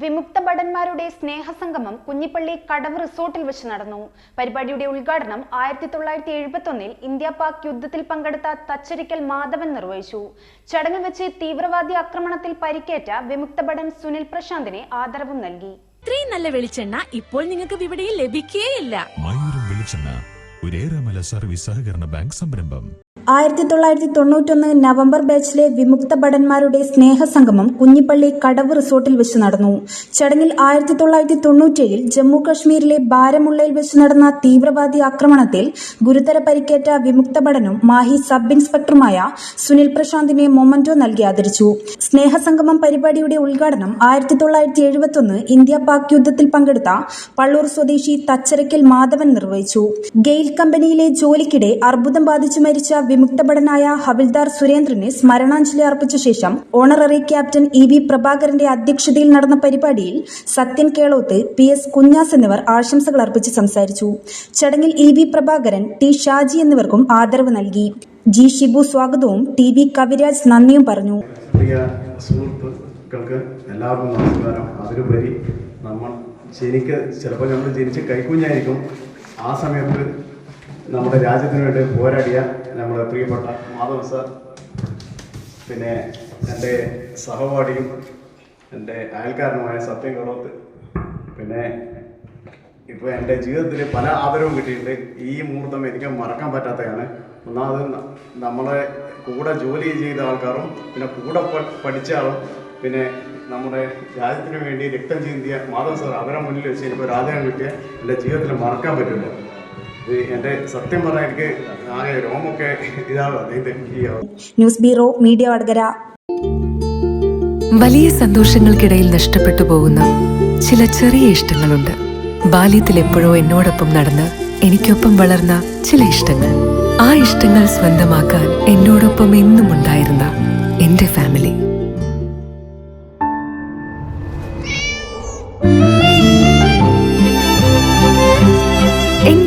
വിമുക്ത ഭടന്മാരുടെ സ്നേഹസംഗമം കുഞ്ഞിപ്പള്ളി കടവ് റിസോർട്ടിൽ വെച്ച് നടന്നു. പരിപാടിയുടെ ഉദ്ഘാടനം ആയിരത്തി തൊള്ളായിരത്തി എഴുപത്തി ഒന്നിൽ ഇന്ത്യ പാക് യുദ്ധത്തിൽ പങ്കെടുത്ത തച്ചരിക്കൽ മാധവൻ നിർവഹിച്ചു. ചടങ്ങിൽ വെച്ച് തീവ്രവാദി ആക്രമണത്തിൽ പരിക്കേറ്റ വിമുക്ത ഭടൻ സുനിൽ പ്രശാന്തിനെ ആദരവും നൽകി. ഇത്രയും നല്ല വെളിച്ചെണ്ണ ഇപ്പോൾ നിങ്ങൾക്ക് വിപണിയിൽ ലഭിക്കുകയില്ല വെളിച്ചെണ്ണ സർവീസ് സഹകരണ ബാങ്ക് സംരംഭം. ആയിരത്തി തൊള്ളായിരത്തി തൊണ്ണൂറ്റൊന്ന് നവംബർ ബാച്ചിലെ വിമുക്ത ഭടന്മാരുടെ സ്നേഹസംഗമം കുഞ്ഞിപ്പള്ളി കടവ് റിസോർട്ടിൽ വെച്ച് നടന്നു. ചടങ്ങിൽ ആയിരത്തി തൊള്ളായിരത്തി തൊണ്ണൂറ്റേഴിൽ ജമ്മു കശ്മീരിലെ ബാരമുള്ളയിൽ വെച്ച് നടന്ന തീവ്രവാദി ആക്രമണത്തിൽ ഗുരുതര പരിക്കേറ്റ വിമുക്ത ഭടനും മാഹി സബ് ഇൻസ്പെക്ടറുമായ സുനിൽ പ്രശാന്തിനെ മൊമന്റോ നൽകി ആദരിച്ചു. സ്നേഹസംഗമം പരിപാടിയുടെ ഉദ്ഘാടനം ആയിരത്തി തൊള്ളായിരത്തി എഴുപത്തൊന്ന് ഇന്ത്യ പാക് യുദ്ധത്തിൽ പങ്കെടുത്ത പള്ളൂർ സ്വദേശി തച്ചരക്കൽ മാധവൻ നിർവഹിച്ചു. ഗെയിൽ കമ്പനിയിലെ ജോലിക്കിടെ അർബുദം ബാധിച്ചു മരിച്ച വിമുക്തഭടനായ ഹവിൽദാർ സുരേന്ദ്രനെ സ്മരണാഞ്ജലി അർപ്പിച്ച ശേഷം ഓണററി ക്യാപ്റ്റൻ ഇ വി പ്രഭാകരന്റെ അധ്യക്ഷതയിൽ നടന്ന പരിപാടിയിൽ സത്യൻ കേളോത്ത് പി എസ് കുഞ്ഞാസ് എന്നിവർ ആശംസകൾ അർപ്പിച്ച് സംസാരിച്ചു. ചടങ്ങിൽ E V Prabhakaran T Shaji എന്നിവർക്കും ആദരവ് നൽകി. ജി ഷിബു സ്വാഗതവും ടി വി കവിരാജ് നന്ദിയും പറഞ്ഞു. പ്രിയ എല്ലാവർക്കും നമസ്കാരം. അതിലുപരി നമ്മൾ ജനിക്ക് ചിലപ്പോൾ നമ്മൾ ജനിച്ച് കൈക്കുഞ്ഞായിരിക്കും. ആ സമയത്ത് നമ്മുടെ രാജ്യത്തിന് വേണ്ടി പോരാടിയ നമ്മുടെ പ്രിയപ്പെട്ട മാധവ് സാർ പിന്നെ എന്റെ സഹപാഠിയും എന്റെ അയൽക്കാരനുമായ സത്യം കുറവത്ത് പിന്നെ ഇപ്പോൾ എന്റെ ജീവിതത്തിൽ പല ആദരവും കിട്ടിയിട്ടുണ്ട്. ഈ മുഹൂർത്തം എനിക്ക് മറക്കാൻ പറ്റാത്തതാണ്. ഒന്നാമത് നമ്മളെ കൂടെ ജോലി ചെയ്ത ആൾക്കാരും പിന്നെ കൂടെ പഠിച്ച ആളും പിന്നെ നമ്മുടെ രാജ്യത്തിന് വേണ്ടി രക്തം ചിന്തിയ മാധവ് സാർ അവരെ മുന്നിൽ വെച്ച് എനിക്ക് ആദരം കിട്ടിയ എന്റെ ജീവിതത്തിൽ മറക്കാൻ പറ്റില്ല എന്റെ സത്യം പറഞ്ഞാൽ എനിക്ക് ആകെ രോമൊക്കെ ഇതാണ് ന്യൂസ് ബ്യൂറോ മീഡിയ വടകര. വലിയ സന്തോഷങ്ങൾക്കിടയിൽ നഷ്ടപ്പെട്ടു പോകുന്ന ചില ചെറിയ ഇഷ്ടങ്ങളുണ്ട്. ബാല്യത്തിൽ എപ്പോഴോ എന്നോടൊപ്പം നടന്ന് എനിക്കൊപ്പം വളർന്ന ചില ഇഷ്ടങ്ങൾ. ആ ഇഷ്ടങ്ങൾ സ്വന്തമാക്കാൻ എന്നോടൊപ്പം എന്നും ഉണ്ടായിരുന്ന എന്റെ ഫാമിലി